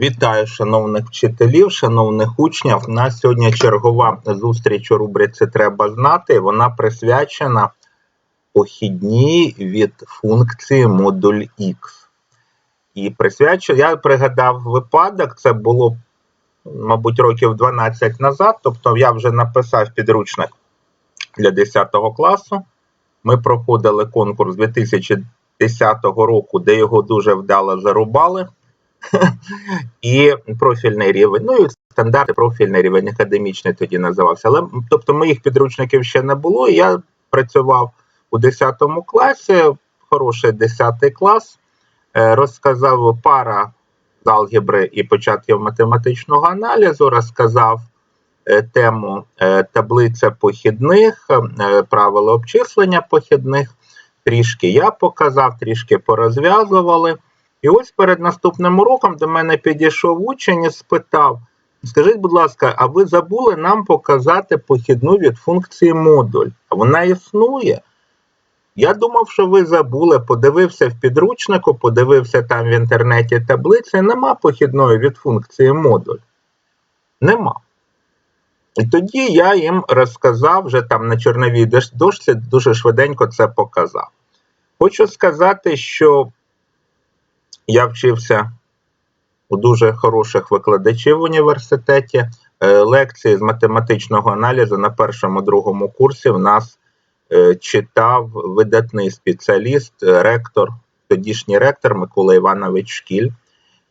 Вітаю шановних вчителів, шановних учнів. У нас сьогодні чергова зустріч у рубриці Треба знати. Вона присвячена похідній від функції модуль X. І присвячу, я пригадав випадок, це було, мабуть, років 12 назад. Тобто я вже написав підручник для 10 класу. Ми проходили конкурс 2010 року, де його дуже вдало зарубали. І профільний рівень, ну і стандартний профільний рівень, академічний тоді називався. Але тобто моїх підручників ще не було. Я працював у 10 класі, хороший 10 клас, е, розказав пара з алгебри і початків математичного аналізу, розказав е, тему е, таблиця похідних, правила обчислення похідних. Трішки я показав, трішки порозв'язували. І ось перед наступним уроком до мене підійшов учень і спитав: Скажіть, будь ласка, а ви забули нам показати похідну від функції модуль? А вона існує? Я думав, що ви забули, подивився в підручнику, подивився там в інтернеті таблиці, нема похідної від функції модуль. Нема. І тоді я їм розказав вже там на чорновій дош- дошці, дуже швиденько це показав. Хочу сказати, що я вчився у дуже хороших викладачів в університеті. Е, Лекції з математичного аналізу на першому другому курсі в нас е, читав видатний спеціаліст, ректор, тодішній ректор Микола Іванович Шкіль,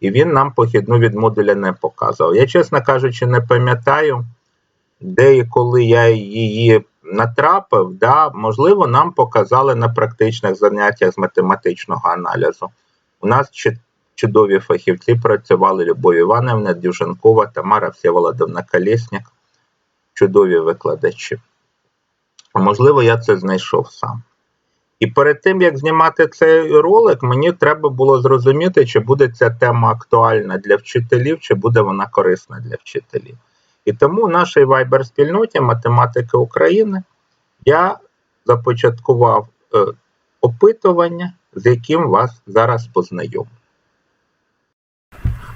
і він нам похідну від модуля не показував. Я, чесно кажучи, не пам'ятаю, де і коли я її натрапив, да, можливо, нам показали на практичних заняттях з математичного аналізу. У нас чудові фахівці працювали Любов Іванівна Дюженкова, Тамара Всеволодовна Колєснік, чудові викладачі. А Можливо, я це знайшов сам. І перед тим, як знімати цей ролик, мені треба було зрозуміти, чи буде ця тема актуальна для вчителів, чи буде вона корисна для вчителів. І тому в нашій Viber-спільноті математики України я започаткував е, опитування, з яким вас зараз познайомлю.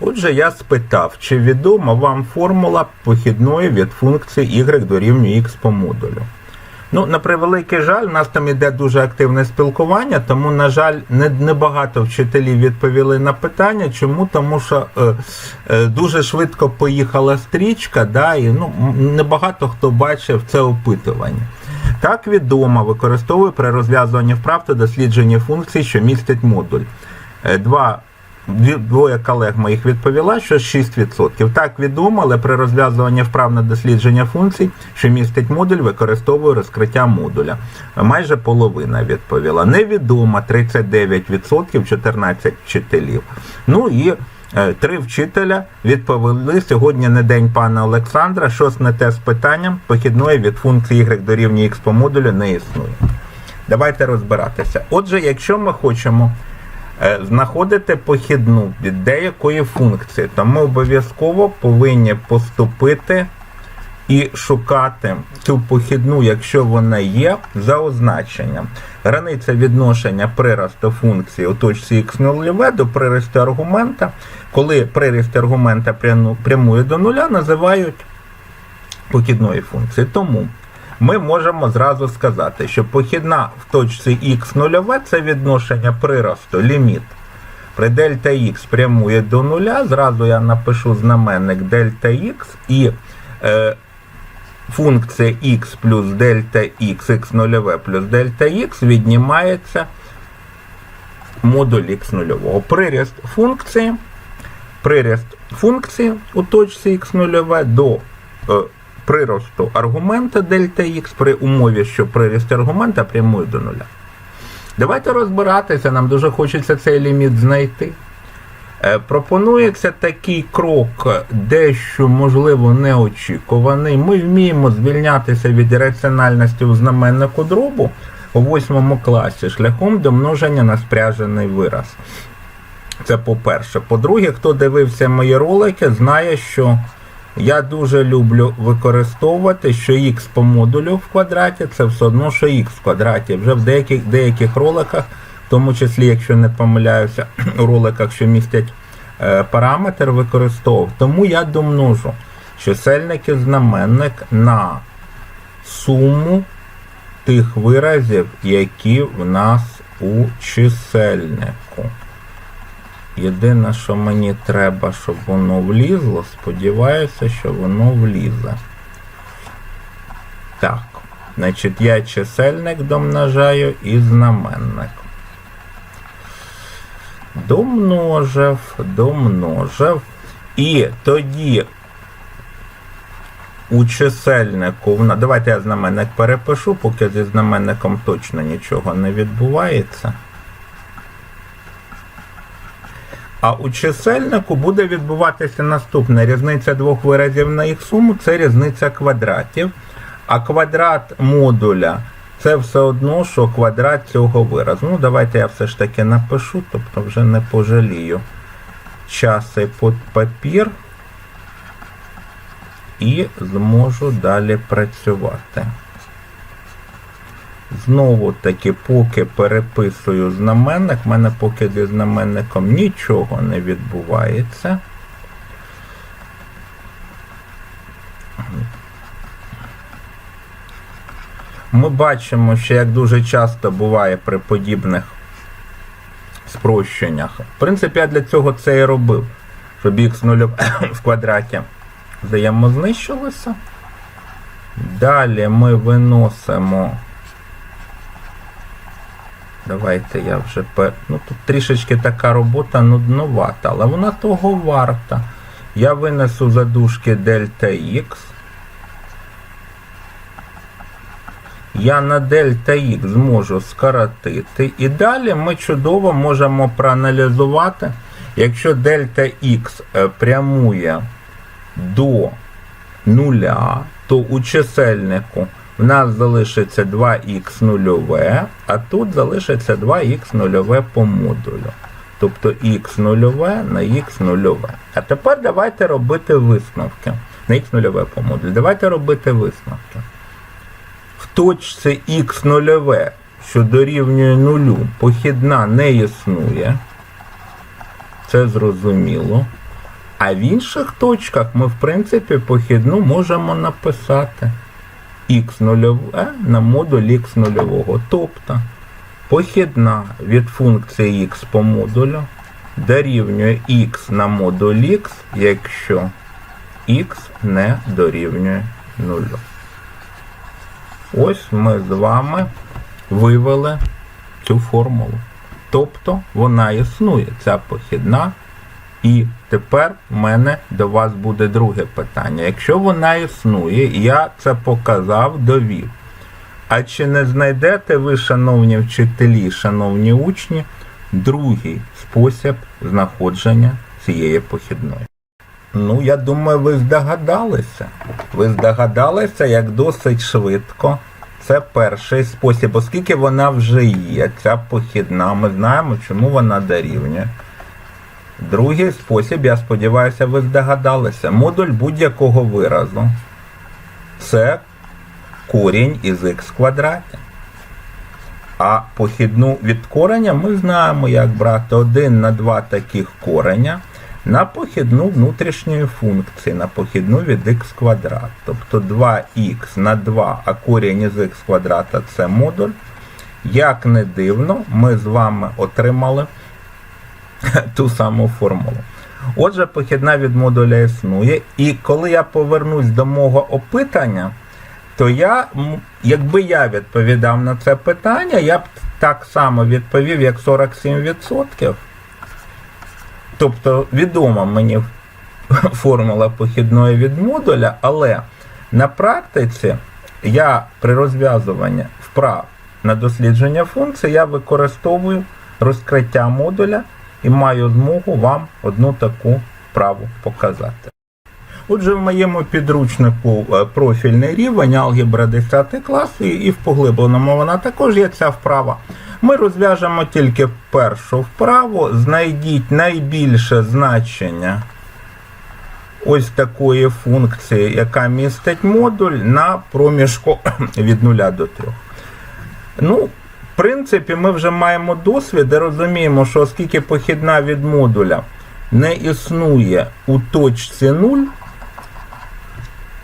Отже, я спитав, чи відома вам формула похідної від функції y дорівнює x по модулю. Ну, на превеликий жаль, у нас там іде дуже активне спілкування, тому, на жаль, не, не вчителів відповіли на питання. Чому? Тому що е, е, дуже швидко поїхала стрічка, да, і ну, небагато хто бачив це опитування. Так відомо, використовую при розв'язуванні вправ та дослідженні функцій, що містять модуль. Е, Два Двоє колег моїх відповіла, що 6%. Так відомо, але при розв'язуванні вправ на дослідження функцій, що містить модуль, використовую розкриття модуля. Майже половина відповіла. Невідомо 39%, 14 вчителів. Ну і е, три вчителя відповіли сьогодні не день пана Олександра. Щось не те з питанням похідної від функції y рівні x по модулю не існує. Давайте розбиратися. Отже, якщо ми хочемо е, знаходити похідну від деякої функції, то ми обов'язково повинні поступити і шукати цю похідну, якщо вона є, за означенням. Границя відношення приросту функції у точці x0 до приросту аргумента, коли приріст аргумента прямує до нуля, називають похідної функції. Тому ми можемо зразу сказати, що похідна в точці x0 це відношення приросту, ліміт. При дельта х прямує до нуля, зразу я напишу знаменник дельта х і е, функція x плюс дельта х, x0 плюс дельта х віднімається модуль x0. Приріст функції, приріст функції у точці x0 до е, приросту аргумента дельта х при умові, що приріст аргумента прямує до нуля. Давайте розбиратися, нам дуже хочеться цей ліміт знайти. Е, Пропонується такий крок, дещо, можливо, неочікуваний. Ми вміємо звільнятися від раціональності у знаменнику дробу у восьмому класі шляхом домноження на спряжений вираз. Це по-перше. По-друге, хто дивився мої ролики, знає, що я дуже люблю використовувати, що х по модулю в квадраті це все одно, що х в квадраті. Вже в деяких, деяких роликах, в тому числі, якщо не помиляюся, у роликах, що містять е, параметр використовував. Тому я домножу чисельник і знаменник на суму тих виразів, які в нас у чисельнику. Єдине, що мені треба, щоб воно влізло, сподіваюся, що воно влізе. Так, значить, я чисельник домножаю і знаменник. Домножив, домножив. І тоді у чисельнику, давайте я знаменник перепишу, поки зі знаменником точно нічого не відбувається. А у чисельнику буде відбуватися наступне. Різниця двох виразів на їх суму це різниця квадратів. А квадрат модуля це все одно, що квадрат цього виразу. Ну, давайте я все ж таки напишу, тобто вже не пожалію час і под папір і зможу далі працювати. Знову таки, поки переписую знаменник, в мене поки зі знаменником нічого не відбувається. Ми бачимо, що як дуже часто буває при подібних спрощеннях. В принципі, я для цього це і робив, щоб х0 в квадраті взаємознищилося. Далі ми виносимо. Давайте я вже. Ну тут трішечки така робота нудновата, але вона того варта. Я винесу задушки дельта Х. Я на дельта Х зможу скоротити. І далі ми чудово можемо проаналізувати, якщо дельта Х е, прямує до нуля, то у чисельнику в нас залишиться 2х нульове, а тут залишиться 2х нульове по модулю. Тобто х нульове на х нульове. А тепер давайте робити висновки. На х нульове по модулю. Давайте робити висновки. В точці х нульове, що дорівнює нулю, похідна не існує. Це зрозуміло. А в інших точках ми, в принципі, похідну можемо написати х нульове на модуль х нульового. Тобто похідна від функції х по модулю дорівнює х на модуль х, якщо х не дорівнює нулю. Ось ми з вами вивели цю формулу. Тобто вона існує, ця похідна. І тепер в мене до вас буде друге питання. Якщо вона існує, я це показав, довів. А чи не знайдете ви, шановні вчителі, шановні учні, другий спосіб знаходження цієї похідної? Ну, я думаю, ви здогадалися. Ви здогадалися, як досить швидко. Це перший спосіб, оскільки вона вже є, ця похідна, ми знаємо, чому вона дорівнює. Другий спосіб, я сподіваюся, ви здогадалися. Модуль будь-якого виразу. Це корінь із х квадраті. А похідну від кореня ми знаємо, як брати 1 на 2 таких кореня на похідну внутрішньої функції, на похідну від х квадрат. Тобто 2х на 2, а корінь із х квадрата це модуль. Як не дивно, ми з вами отримали ту саму формулу. Отже, похідна від модуля існує. І коли я повернусь до мого опитання, то я, якби я відповідав на це питання, я б так само відповів, як 47%. Тобто відома мені формула похідної від модуля, але на практиці я при розв'язуванні вправ на дослідження функції я використовую розкриття модуля і маю змогу вам одну таку вправу показати. Отже, в моєму підручнику е, профільний рівень алгебра 10 класу і- в поглибленому вона також є ця вправа. Ми розв'яжемо тільки першу вправу. Знайдіть найбільше значення ось такої функції, яка містить модуль на проміжку від 0 до 3. Ну, в принципі, ми вже маємо досвід і розуміємо, що оскільки похідна від модуля не існує у точці 0,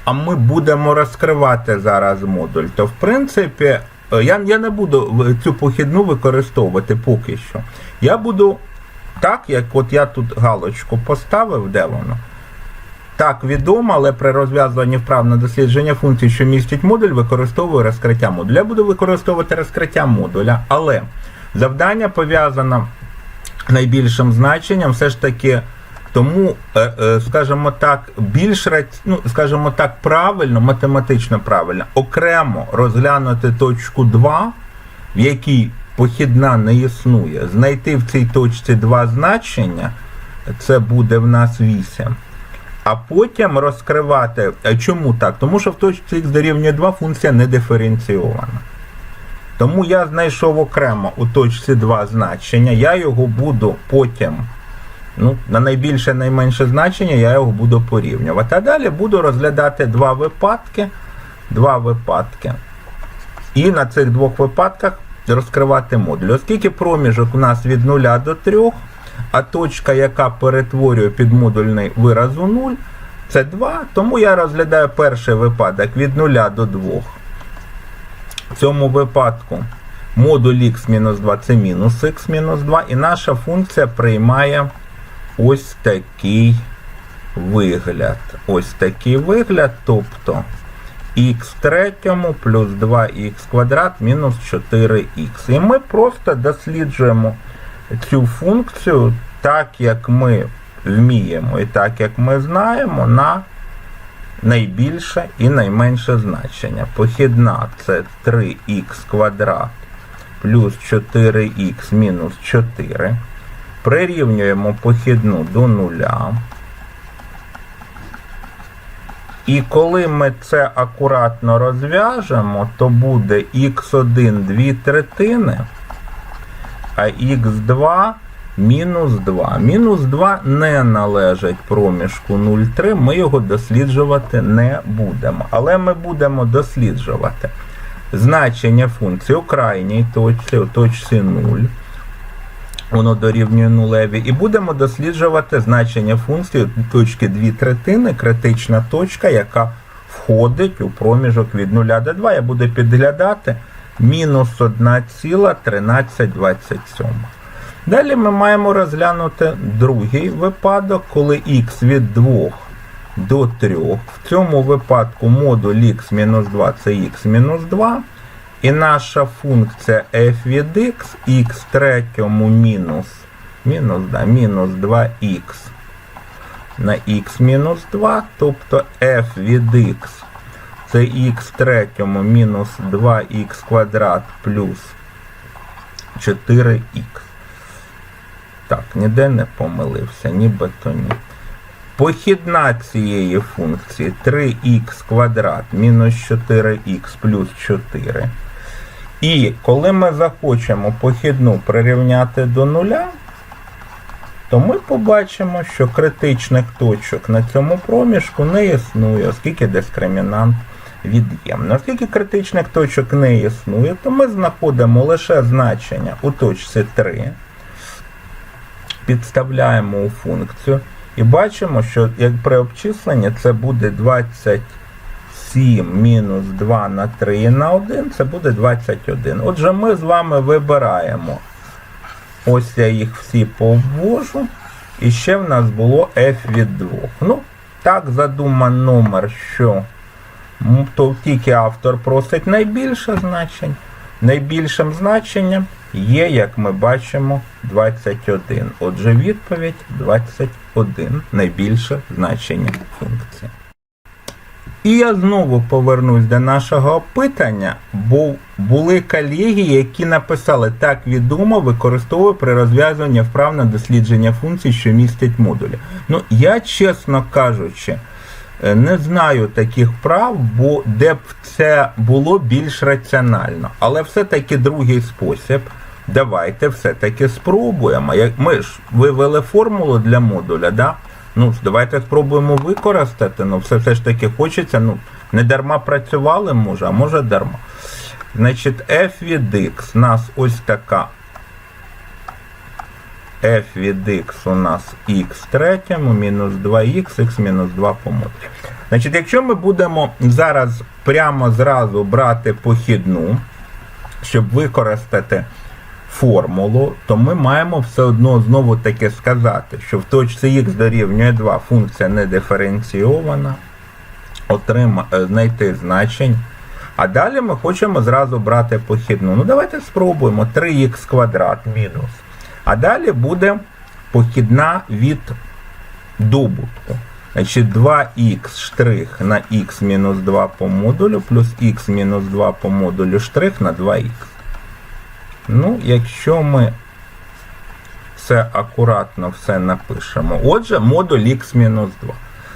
а ми будемо розкривати зараз модуль, то в принципі е, я, я не буду цю похідну використовувати поки що. Я буду так, як от я тут галочку поставив, де воно. Так, відомо, але при розв'язуванні вправ на дослідження функцій, що містять модуль, використовую розкриття модуля. Я буду використовувати розкриття модуля, але завдання пов'язане найбільшим значенням все ж таки. Тому, е, е, скажімо так, більш ну, скажімо так, правильно, математично правильно, окремо розглянути точку 2, в якій похідна не існує, знайти в цій точці два значення, це буде в нас 8. А потім розкривати. Е, Чому так? Тому що в точці х дорівнює 2 функція не диференційована. Тому я знайшов окремо у точці 2 значення, я його буду потім, ну, на найбільше найменше значення, я його буду порівнювати. А далі буду розглядати два випадки. Два випадки. І на цих двох випадках розкривати модуль. Оскільки проміжок у нас від 0 до 3, а точка, яка перетворює підмодульний вираз у 0, це 2, тому я розглядаю перший випадок від 0 до 2. В цьому випадку модуль x-2 це мінус x-2, і наша функція приймає ось такий вигляд. Ось такий вигляд, тобто х третьому плюс 2х квадрат мінус 4х. І ми просто досліджуємо цю функцію так, як ми вміємо і так, як ми знаємо, на найбільше і найменше значення. Похідна це 3х квадрат плюс 4х мінус 4. Прирівнюємо похідну до нуля. І коли ми це акуратно розв'яжемо, то буде х1 2 третини, а х2 мінус 2. Мінус 2 не належить проміжку 0,3, ми його досліджувати не будемо. Але ми будемо досліджувати значення функції у крайній точці, у точці 0. Воно дорівнює нулеві. І будемо досліджувати значення функції точки 2 третини, критична точка, яка входить у проміжок від 0 до 2. Я буду підглядати мінус 1,1327. Далі ми маємо розглянути другий випадок, коли х від 2 до 3. В цьому випадку модуль х-2 це х-2. І наша функція f від x, x третьому мінус, мінус, да, мінус 2x на x мінус 2, тобто f від x це x третьому мінус 2x квадрат плюс 4x. Так, ніде не помилився, нібито ні. Похідна цієї функції 3х квадрат мінус 4х плюс 4. І коли ми захочемо похідну прирівняти до нуля, то ми побачимо, що критичних точок на цьому проміжку не існує, оскільки дискримінант від'ємний. Оскільки критичних точок не існує, то ми знаходимо лише значення у точці 3, підставляємо у функцію і бачимо, що як при обчисленні це буде 20. 7 мінус 2 на 3 на 1, це буде 21. Отже, ми з вами вибираємо. Ось я їх всі поввожу. І ще в нас було f від 2. Ну, так задуман номер, що то тільки автор просить найбільше значень. Найбільшим значенням є, як ми бачимо, 21. Отже, відповідь 21. Найбільше значення функції. І я знову повернусь до нашого опитання, бо були колеги, які написали так відомо використовую при розв'язуванні вправ на дослідження функцій, що містять модулі. Ну, я, чесно кажучи, е, не знаю таких вправ, бо де б це було більш раціонально. Але все-таки другий спосіб. Давайте все-таки спробуємо. Як ми ж вивели формулу для модуля, да? Ну, давайте спробуємо використати. Ну, все, все ж таки хочеться. Ну, не дарма працювали, може, а може дарма. Значить, f від x у нас ось така f від x у нас x третьому, мінус 2х, х мінус 2 по модулю. Значить, якщо ми будемо зараз прямо зразу брати похідну, щоб використати формулу, то ми маємо все одно знову таки сказати, що в точці х дорівнює 2 функція не диференційована, отрима, е, знайти значень. А далі ми хочемо зразу брати похідну. Ну давайте спробуємо 3х квадрат мінус. А далі буде похідна від добутку. Значить 2х штрих на х мінус 2 по модулю плюс х мінус 2 по модулю штрих на 2х. Ну, якщо ми все акуратно все напишемо. Отже, модуль Х-2.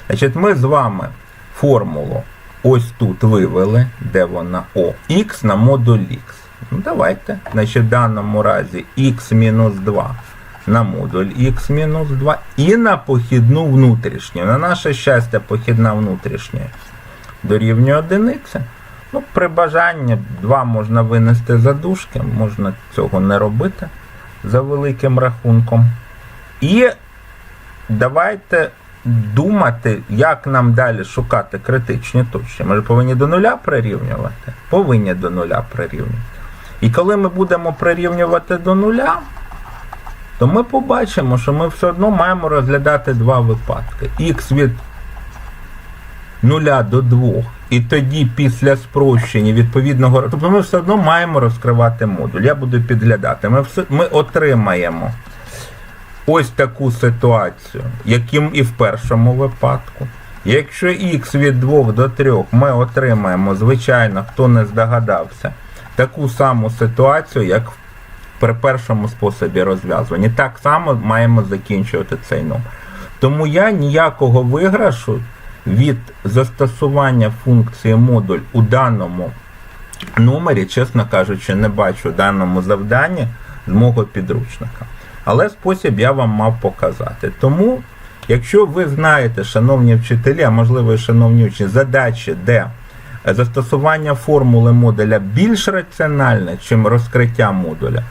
Значить, ми з вами формулу ось тут вивели, де вона О, х на модуль х. Ну, давайте. Значить, в даному разі Х-2 на модуль Х-2 і на похідну внутрішню. На наше щастя, похідна внутрішня дорівнює одиниці. Ну, при бажанні 2 можна винести за дужки, можна цього не робити за великим рахунком. І давайте думати, як нам далі шукати критичні точки. Ми ж повинні до нуля прирівнювати. Повинні до нуля прирівнювати. І коли ми будемо прирівнювати до нуля, то ми побачимо, що ми все одно маємо розглядати два випадки. Х від 0 до 2. І тоді після спрощення відповідного. Тобто ми все одно маємо розкривати модуль. Я буду підглядати. Ми, все, ми отримаємо ось таку ситуацію, яким і в першому випадку. Якщо х від 2 до 3 ми отримаємо, звичайно, хто не здогадався, таку саму ситуацію, як при першому способі розв'язування. Так само маємо закінчувати цей номер. Тому я ніякого виграшу від застосування функції модуль у даному номері, чесно кажучи, не бачу в даному завданні з мого підручника. Але спосіб я вам мав показати. Тому, якщо ви знаєте, шановні вчителі, а можливо і шановні учні, задачі, де застосування формули модуля більш раціональне, чим розкриття модуля,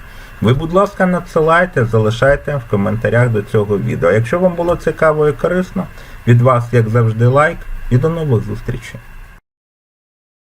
ви, будь ласка, надсилайте, залишайте в коментарях до цього відео. Якщо вам було цікаво і корисно, від вас, як завжди, лайк і до нових зустрічей.